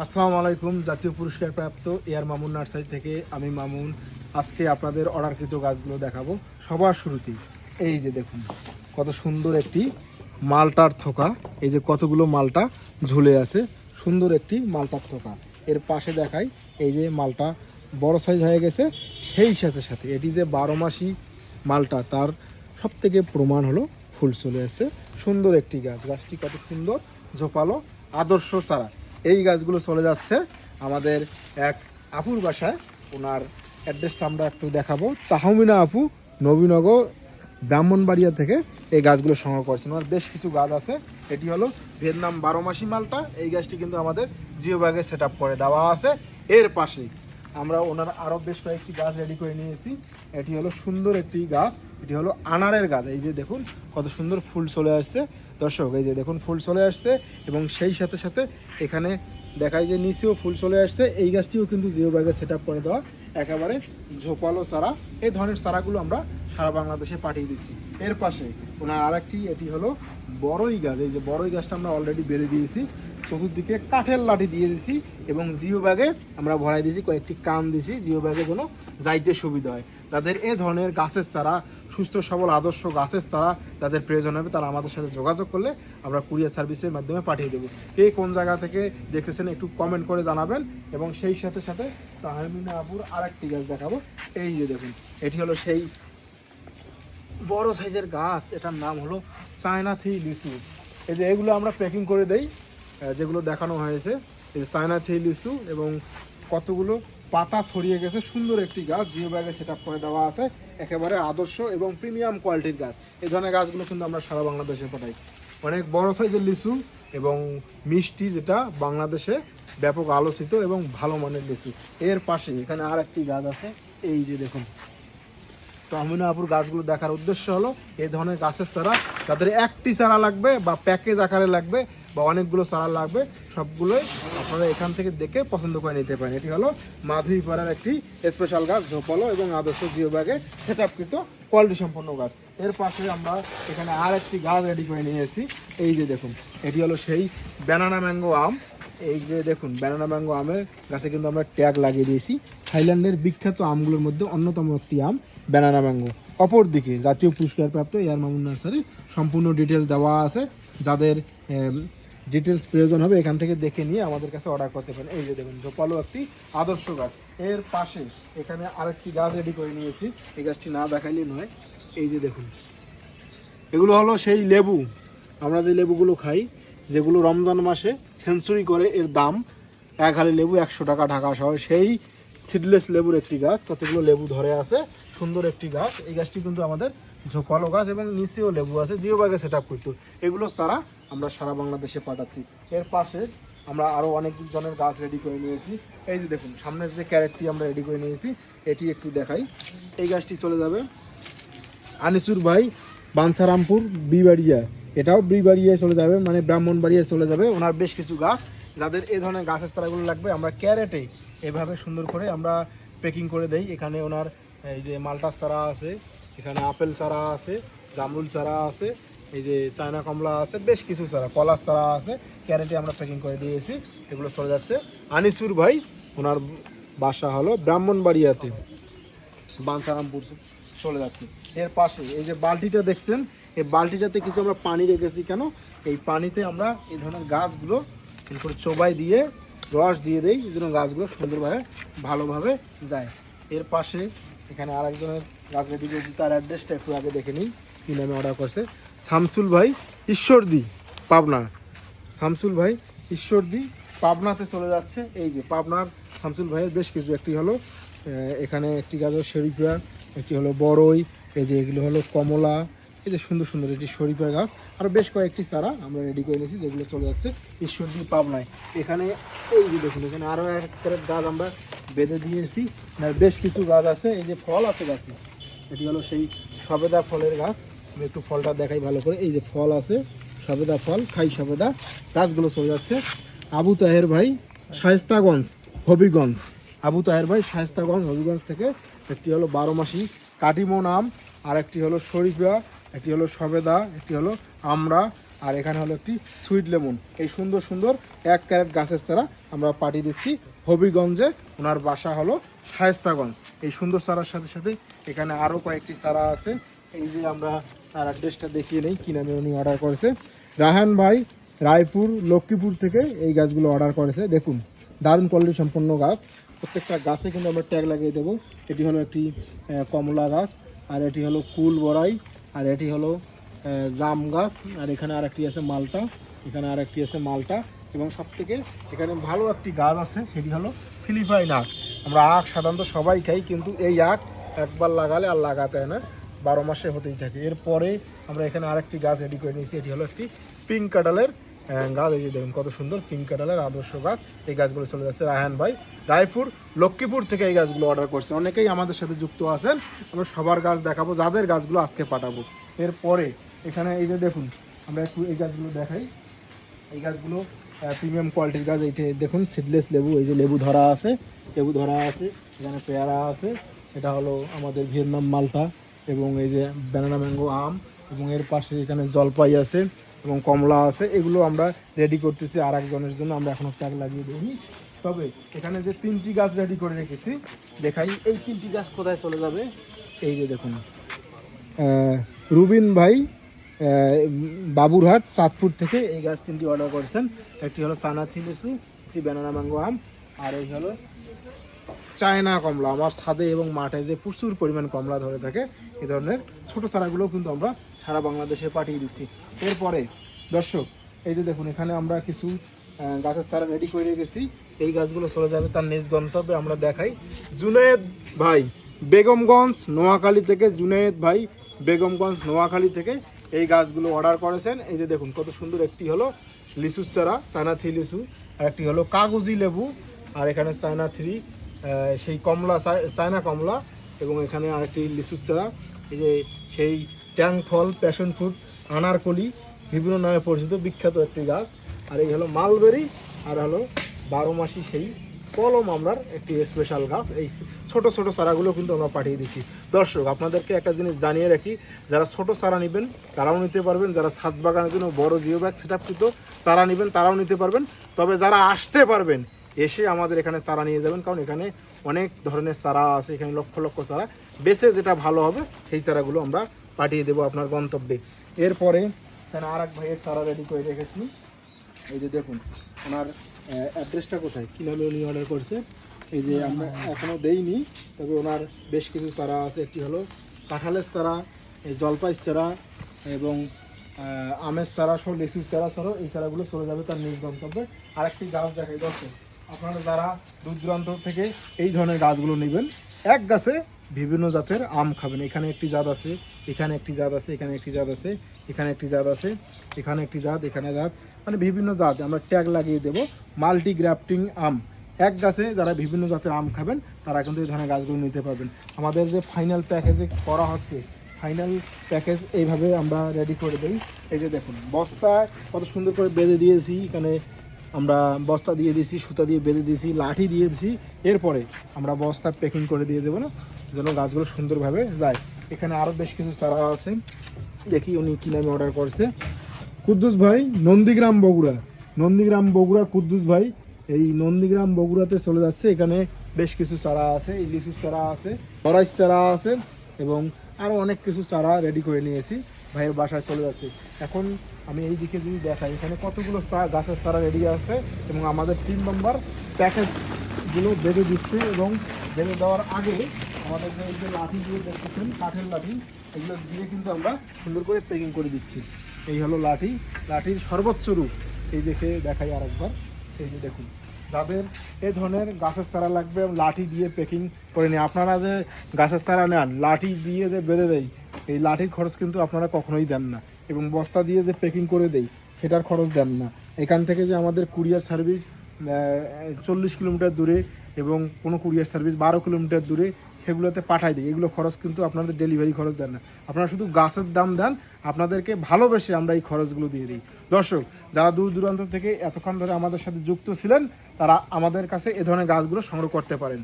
আসসালামু আলাইকুম, জাতীয় পুরস্কার প্রাপ্ত এয়ার মামুন নার্সারি থেকে আমি মামুন। আজকে আপনাদের অর্ডারকৃত গাছগুলো দেখাবো। সবার শুরুতেই, এই যে দেখুন, কত সুন্দর একটি মালটার থোকা। এই যে কতগুলো মালটা ঝুলে আছে, সুন্দর একটি মালটার থোকা। এর পাশে দেখাই, এই যে মালটা বড় সাইজ হয়ে গেছে, সেই সাথে সাথে এটি যে বারো মাসি মালটা, তার সব থেকে প্রমাণ হলো ফুল চলে আসছে। সুন্দর একটি গাছ, গাছটি কত সুন্দর, ঝোপালো, আদর্শ চারা। এই গাছগুলো চলে যাচ্ছে আমাদের এক আপুর বাসায়। ওনার অ্যাড্রেসটা আমরা একটু দেখাবো। তাহমিনা আপু নবীনগর, ব্রাহ্মণবাড়িয়া থেকে এই গাছগুলো সংগ্রহ করছেন। ওনার বেশ কিছু গাছ আছে। এটি হলো ভিয়েতনাম বারো মাসি মালটা। এই গাছটি কিন্তু আমাদের জিও ব্যাগে সেট করে দেওয়া আছে। এর পাশেই আমরা ওনার আরও বেশ কয়েকটি গাছ রেডি করে নিয়েছি। এটি হলো সুন্দর একটি গাছ। এটি হলো আনারের গাছ। এই যে দেখুন, কত সুন্দর ফুল চলে আসছে। দর্শক, এই যে দেখুন ফুল চলে আসছে এবং সেই সাথে সাথে এখানে দেখায় যে নিচেও ফুল চলে আসছে। এই গাছটিও কিন্তু জিও ব্যাগে সেট করে দেওয়া, একেবারে ঝোপালো চারা। এই ধরনের চারাগুলো আমরা সারা বাংলাদেশে পাঠিয়ে দিচ্ছি। এর পাশে ওনার আরেকটি, এটি হলো বড়ই গাছ। এই যে বড়ই গাছটা আমরা অলরেডি বেঁধে দিয়েছি, চতুর্দিকে কাঠের লাঠি দিয়ে দিছি এবং জিও ব্যাগে আমরা ভরাই দিয়েছি, কয়েকটি কান দিছি জিও ব্যাগে যেন যাইতে সুবিধা হয়। তাদের এ ধরনের গাছের চারা সুস্থ, সবল, আদর্শ গাছের চারা তাদের প্রয়োজন হবে তারা আমাদের সাথে যোগাযোগ করলে আমরা কুরিয়ার সার্ভিসের মাধ্যমে পাঠিয়ে দেবো। কে কোন জায়গা থেকে দেখতেছেন একটু কমেন্ট করে জানাবেন এবং সেই সাথে সাথে তাহমিনা আপুর আরেকটি গাছ দেখাবো। এই যে দেখুন, এটি হলো সেই বড় সাইজের গাছ, এটার নাম হলো চায়না থ্রি লিচু। এই যে এগুলো আমরা প্যাকিং করে দেই যেগুলো দেখানো হয়েছে, এই চায়না থ্রি লিচু এবং কতগুলো পাতা ছড়িয়ে গেছে, সুন্দর একটি গাছ। জিও ব্যাগে সেট করে দেওয়া আছে। একেবারে আদর্শ এবং প্রিমিয়াম কোয়ালিটির গাছ। এই ধরনের গাছগুলো কিন্তু আমরা সারা বাংলাদেশে পাঠাই। অনেক বড় সাইজের লিচু এবং মিষ্টি যেটা বাংলাদেশে ব্যাপক আলোচিত এবং ভালো মানের লিচু। এর পাশে এখানে আর একটি গাছ আছে। এই যে দেখুন। তো আমিনাপুর গাছগুলো দেখার উদ্দেশ্য হলো, এই ধরনের গাছের চারা তাদের একটি চারা লাগবে বা প্যাকেজ আকারে লাগবে বা অনেকগুলো চারা লাগবে, সবগুলোই আপনারা এখান থেকে দেখে পছন্দ করে নিতে পারেন। এটি হলো মাধুরীপাড়ার একটি স্পেশাল গাছ, ঝোপালো এবং আদর্শ জিও ব্যাগে সেট আপকৃত কোয়ালিটি সম্পন্ন গাছ। এর পাশে আমরা এখানে আর একটি গাছ রেডি করে নিয়েছি এই যে দেখুন, এটি হলো সেই ব্যানানা ম্যাঙ্গো আম। এই যে দেখুন ব্যানানা ম্যাঙ্গো আমের গাছে কিন্তু আমরা ট্যাগ লাগিয়ে দিয়েছি। থাইল্যান্ডের বিখ্যাত আমগুলোর মধ্যে অন্যতম একটি আম ব্যানানা ম্যাঙ্গো অপরদিকে জাতীয় পুরস্কার প্রাপ্ত এয়ার মামুন নার্সারি সম্পূর্ণ ডিটেল দেওয়া আছে, যাদের ডিটেলস প্রয়োজন হবে, এখান থেকে দেখে নিয়ে আমাদের কাছে অর্ডার করতে পারেন। এই যে দেখুন, জোপালো একটি আদর্শ গাছ। এর পাশে এখানে আরেকটি গাছ রেডি করে নিয়েছি। এই গাছটি না দেখাইলে নয়। এই যে দেখুন, এগুলো হলো সেই লেবু। আমরা যে লেবুগুলো খাই, যেগুলো রমজান মাসে সেঞ্চুরি করে এর দাম, এক হালি লেবু একশো টাকা ঢাকা শহর, সেই সিডলেস লেবুর একটি গাছ, কতগুলো লেবু ধরে আছে, সুন্দর একটি গাছ। এই গাছটি কিন্তু আমাদের ঝোপালো গাছ এবং নিচেও লেবু আছে জিও বাগে সেট আপ করতো এগুলো ছাড়া আমরা সারা বাংলাদেশে পাঠাচ্ছি। এর পাশে আমরা আরও অনেক ধরনের গাছ রেডি করে নিয়েছি। এই যে দেখুন, সামনের যে ক্যারেটটি আমরা রেডি করে নিয়েছি, এটি একটু দেখাই। এই গাছটি চলে যাবে আনিসুর ভাই বাঞ্ছারামপুর বিবাড়িয়া। এটাও বিবাড়িয়ায় চলে যাবে মানে ব্রাহ্মণবাড়িয়ায় চলে যাবে। ওনার বেশ কিছু গাছ, যাদের এই ধরনের গাছের চারাগুলো লাগবে, আমরা ক্যারেটে এভাবে সুন্দর করে আমরা প্যাকিং করে দেই। এখানে ওনার, এই যে মালটার চারা আছে, এখানে আপেল চারা আছে, জামরুল চারা আছে, এই যে চায়না কমলা আছে, বেশ কিছু চারা, পলাশ চারা আছে, ক্যারেটে আমরা প্যাকিং করে দিয়েছি, এগুলো চলে যাচ্ছে। আনিসুর ভাই, ওনার বাসা হলো ব্রাহ্মণবাড়িয়াতে, বাঞ্ছারামপুর চলে যাচ্ছে। এর পাশে, এই যে বালতিটা দেখছেন, এই বালতিটাতে কিছু আমরা পানি রেখেছি কেন? এই পানিতে আমরা এই ধরনের গাছগুলো করে চোবাই দিয়ে রস দিয়ে দেই জন্য গাছগুলো সুন্দরভাবে, ভালোভাবে যায়। এর পাশে এখানে আরেকজনের গাছ রেডি করেছি তার অ্যাড্রেসটা একটু আগে দেখে নিই, কী নামে অর্ডার করছে। শামসুল ভাই ঈশ্বরদি, পাবনা। শামসুল ভাই ঈশ্বরদি, পাবনাতে চলে যাচ্ছে। এই যে পাবনার শামসুল ভাইয়ের বেশ কিছু, একটি হলো এখানে একটি গাছ হলো শরীফা একটি হলো বড়ই, এই যে এগুলো হলো কমলা এই যে সুন্দর সুন্দর এটি শরীফার গাছ। আর বেশ কয়েকটি চারা আমরা রেডি করে নিয়েছি, যেগুলো চলে যাচ্ছে ঈশ্বরদী পাবনায়। এখানে এই যে দেখুন, এখানে আরও এক ক্যারেট গাছ আমরা বেঁধে দিয়েছি। আর বেশ কিছু গাছ আছে, এই যে ফল আছে গাছে। এটি হলো সেই সবেদা ফলের গাছ। আমি একটু ফলটা দেখাই ভালো করে। এই যে ফল আছে, সবেদা ফল, খাই সবেদা। গাছগুলো চলে যাচ্ছে। আবু তাহের ভাই শায়স্তাগঞ্জ, হবিগঞ্জ। আবু তাহের ভাই শায়স্তাগঞ্জ, হবিগঞ্জ থেকে একটি হলো বারো মাসি কাটিমো নাম আর একটি হলো শরীফা একটি হলো সবেদা, একটি হলো আমরা আর এখানে হলো একটি সুইট লেমন। এই সুন্দর সুন্দর এক ক্যারেট গাছের চারা আমরা পাঠিয়ে দিচ্ছি হবিগঞ্জে। ওনার বাসা হলো শায়েস্তাগঞ্জ। এই সুন্দর চারার সাথে সাথে এখানে আরও কয়েকটি চারা আছে। এই যে আমরা তার অ্যাড্রেসটা দেখিয়ে নেই, কি নামে উনি অর্ডার করেছে। রাহান ভাই রায়পুর, লক্ষ্মীপুর থেকে এই গাছগুলো অর্ডার করেছে। দেখুন, দারুণ কোয়ালিটি সম্পন্ন গাছ। প্রত্যেকটা গাছে কিন্তু আমরা ট্যাগ লাগিয়ে দেবো। এটি হলো একটি কমলা গাছ, আর এটি হলো কুল বড়াই। আর এটি হলো জাম গাছ, আর এখানে আর একটি আছে মালটা। এখানে আর একটি আছে মালটা। এবং সব থেকে এখানে ভালো একটি গাছ আছে, সেটি হলো ফিলিপাইন আখ। আমরা আখ সাধারণত সবাই খাই, কিন্তু এই আখ একবার লাগালে আর লাগাতে হয় না, বারো মাসে হতেই থাকে। এরপরে আমরা এখানে আরেকটি গাছ রেডি করে নিয়েছি, এটি হলো একটি পিঙ্ক কাটালের গাছ এই যে দেখুন, কত সুন্দর পিঙ্ক কাটালের আদর্শ গাছ। এই গাছগুলো চলে যাচ্ছে রায়হান ভাই রায়পুর, লক্ষ্মীপুর থেকে এই গাছগুলো অর্ডার করছে। অনেকেই আমাদের সাথে যুক্ত আছেন। আমরা সবার গাছ দেখাবো, যাদের গাছগুলো আজকে পাঠাবো। এরপরে এখানে এই যে দেখুন, আমরা একটু এই গাছগুলো দেখাই। এই গাছগুলো প্রিমিয়াম কোয়ালিটির গাছ। এইটা দেখুন সিডলেস লেবু, এই যে লেবু ধরা আছে, লেবু ধরা আছে, এখানে পেয়ারা আছে। এটা হলো আমাদের ভিয়েতনাম মালটা এবং এই যে ব্যানানা ম্যাঙ্গো আম এবং এর পাশে এখানে জলপাই আছে। এবং কমলা আছে, এগুলো আমরা রেডি করতেছি আর একজনের জন্য, আমরা এখনও ট্যাগ লাগিয়ে দিইনি। তবে এখানে যে তিনটি গাছ রেডি করে রেখেছি, দেখাই, এই তিনটি গাছ কোথায় চলে যাবে? এই যে দেখুন। রুবিন ভাই বাবুরহাট, চাঁদপুর থেকে এই গাছ তিনটি অর্ডার করেছেন। একটি হলো সানাথি লিচু একটি ব্যানানা ম্যাঙ্গো আম, আর এই হলো চায়না কমলা আমার ছাদে এবং মাঠে যে প্রচুর পরিমাণ কমলা ধরে থাকে এই ধরনের ছোট চারাগুলো কিন্তু আমরা সারা বাংলাদেশে পাঠিয়ে দিচ্ছি। এরপরে, দর্শক, এই যে দেখুন, এখানে আমরা কিছু গাছের চারা রেডি করে রেখেছি। এই গাছগুলো চলে যাবে তার নিজ গন্তব্যে, আমরা দেখাই। জুনেদ ভাই, বেগমগঞ্জ, নোয়াখালী থেকে জুনেদ ভাই, বেগমগঞ্জ, নোয়াখালী থেকে এই গাছগুলো অর্ডার করেছেন। এই যে দেখুন, কত সুন্দর একটি হলো লিচুর চারা চায়না থ্রি লিচু, আর একটি হলো কাগজি লেবু, আর এখানে চায়না থ্রি সেই কমলা চায়না কমলা, এবং এখানে আরেকটি লিচুর চারা। এই যে সেই ট্যাং ফল প্যাশন ফ্রুট আনারকলি বিভিন্ন নামে পরিচিত, বিখ্যাত একটি গাছ। আর এই হলো মালবেরি, আর হলো বারো মাসি সেই কলম আমরার একটি স্পেশাল গাছ। এই ছোট ছোট চারাগুলো কিন্তু আমরা পাঠিয়ে দিচ্ছি। দর্শক, আপনাদেরকে একটা জিনিস জানিয়ে রাখি, যারা ছোট চারা নেবেন, তারাও নিতে পারবেন। যারা ছাদ বাগানের জন্য বড় জিও ব্যাগ সেট আপকৃত চারা নেবেন, তারাও নিতে পারবেন। তবে যারা আসতে পারবেন, এসে আমাদের এখানে চারা নিয়ে যাবেন। কারণ এখানে অনেক ধরনের চারা আছে, এখানে লক্ষ লক্ষ চারা। বেছে যেটা ভালো হবে, সেই চারাগুলো আমরা পাঠিয়ে দেবো আপনার গন্তব্যে। এরপরে এখানে আর এক ভাইয়ের চারা রেডি করে রেখেছি। এই যে দেখুন, ওনার অ্যাড্রেসটা কোথায়? কীভাবে উনি অর্ডার করছে। এই যে আমরা এখনও দেইনি, তবে ওনার বেশ কিছু চারা আছে। একটি হলো কাঁঠালের চারা, এই জলপাই চারা, এবং আমের চারা সহ লিচুর চারা ছাড়াও এই চারাগুলো চলে যাবে তার নিজ গন্তব্যে। আরেকটি গাছ দেখাই দর্শক, আপনারা যারা দূর দূরান্ত থেকে এই ধরনের গাছগুলো নেবেন, এক গাছে বিভিন্ন জাতের আম খাবেন। এখানে একটি জাত আছে, এখানে একটি জাত আছে, এখানে একটি জাত আছে, এখানে একটি জাত আছে, এখানে একটি জাত, এখানে জাত। মানে বিভিন্ন জাত, আমরা ট্যাগ লাগিয়ে দেব মাল্টি গ্রাফটিং আম। এক গাছে যারা বিভিন্ন জাতের আম খাবেন, তারা কিন্তু এই ধরনের গাছগুলো নিতে পারবেন। আমাদের যে ফাইনাল প্যাকেজে করা হচ্ছে ফাইনাল প্যাকেজ এইভাবে আমরা রেডি করে দিই। এই যে দেখুন, বস্তা কত সুন্দর করে বেঁধে দিয়েছি, এখানে আমরা বস্তা দিয়ে দিয়েছি, সুতা দিয়ে বেঁধে দিয়েছি, লাঠি দিয়ে দিয়েছি। এরপরে আমরা বস্তা প্যাকিং করে দিয়ে দেবো না? যেন গাছগুলো সুন্দরভাবে যায়। এখানে আরও বেশ কিছু চারা আছে। দেখি উনি কী নামে অর্ডার করছে। কুদ্দুস ভাই, নন্দীগ্রাম বগুড়া। নন্দীগ্রাম বগুড়া কুদ্দুস ভাই, এই নন্দীগ্রাম বগুড়াতে চলে যাচ্ছে। এখানে বেশ কিছু চারা আছে এই লিচুর চারা আছে বরাইস চারা আছে এবং আরও অনেক কিছু চারা রেডি করে নিয়েছি। ভাইয়ের বাসায় চলে যাচ্ছে। এখন আমি এই দিকে যদি দেখাই, এখানে কতগুলো গাছের চারা রেডি আছে এবং আমাদের তিন নম্বর প্যাকেজগুলো বেঁধে দিচ্ছে এবং বেঁধে দেওয়ার আগে আমাদের যে যে লাঠি দিয়ে দেখতেছেন, কাঠের লাঠি, এগুলো দিয়ে কিন্তু আমরা সুন্দর করে প্যাকিং করে দিচ্ছি। এই হলো লাঠি। লাঠির সর্বোচ্চ রূপ, এই দেখে দেখাই আরেকবার। সেই যে দেখুন, যাদের এ ধরনের গাছের চারা লাগবে লাঠি দিয়ে প্যাকিং করে নিয়ে আপনারা যে গাছের চারা নেন, লাঠি দিয়ে যে বেঁধে দেয় এই লাঠির খরচ কিন্তু আপনারা কখনোই দেন না। এবং বস্তা দিয়ে যে প্যাকিং করে দেই, সেটার খরচ দেন না। এখান থেকে যে আমাদের কুরিয়ার সার্ভিস চল্লিশ কিলোমিটার দূরে এবং কোনো কুরিয়ার সার্ভিস বারো কিলোমিটার দূরে সেগুলোতে পাঠাই দিই। এগুলো খরচ কিন্তু আপনাদের ডেলিভারি খরচ দেন না। আপনারা শুধু গাছের দাম দেন, আপনাদেরকে ভালোবেসে আমরা এই খরচগুলো দিয়ে দিই। দর্শক, যারা দূর দূরান্ত থেকে এতক্ষণ ধরে আমাদের সাথে যুক্ত ছিলেন, তারা আমাদের কাছে এ ধরনের গাছগুলো সংগ্রহ করতে পারেন।